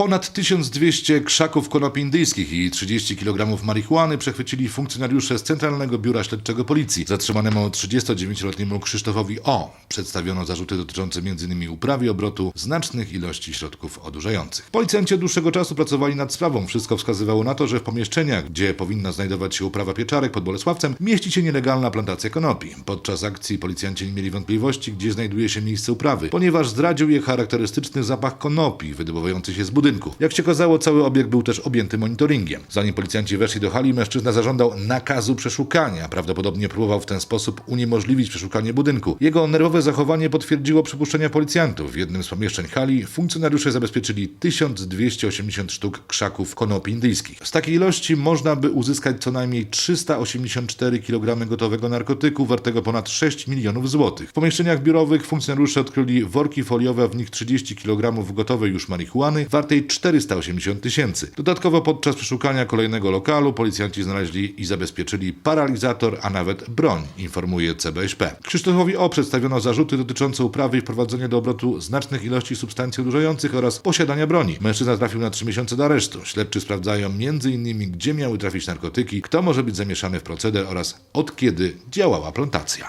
Ponad 1200 krzaków konopi indyjskich i 30 kg marihuany przechwycili funkcjonariusze z Centralnego Biura Śledczego Policji. Zatrzymanemu 39-letniemu Krzysztofowi O. przedstawiono zarzuty dotyczące m.in. uprawy i obrotu znacznych ilości środków odurzających. Policjanci od dłuższego czasu pracowali nad sprawą. Wszystko wskazywało na to, że w pomieszczeniach, gdzie powinna znajdować się uprawa pieczarek pod Bolesławcem, mieści się nielegalna plantacja konopi. Podczas akcji policjanci nie mieli wątpliwości, gdzie znajduje się miejsce uprawy, ponieważ zdradził je charakterystyczny zapach konopi wydobywający się z budynku. Jak się okazało, cały obiekt był też objęty monitoringiem. Zanim policjanci weszli do hali, mężczyzna zażądał nakazu przeszukania. Prawdopodobnie próbował w ten sposób uniemożliwić przeszukanie budynku. Jego nerwowe zachowanie potwierdziło przypuszczenia policjantów. W jednym z pomieszczeń hali funkcjonariusze zabezpieczyli 1280 sztuk krzaków konopi indyjskich. Z takiej ilości można by uzyskać co najmniej 384 kg gotowego narkotyku wartego ponad 6 milionów złotych. W pomieszczeniach biurowych funkcjonariusze odkryli worki foliowe, w nich 30 kg gotowej już marihuany wartej 480 tysięcy. Dodatkowo podczas przeszukania kolejnego lokalu policjanci znaleźli i zabezpieczyli paralizator, a nawet broń, informuje CBŚP. Krzysztofowi O. przedstawiono zarzuty dotyczące uprawy i wprowadzenia do obrotu znacznych ilości substancji odurzających oraz posiadania broni. Mężczyzna trafił na 3 miesiące do aresztu. Śledczy sprawdzają m.in. gdzie miały trafić narkotyki, kto może być zamieszany w proceder oraz od kiedy działała plantacja.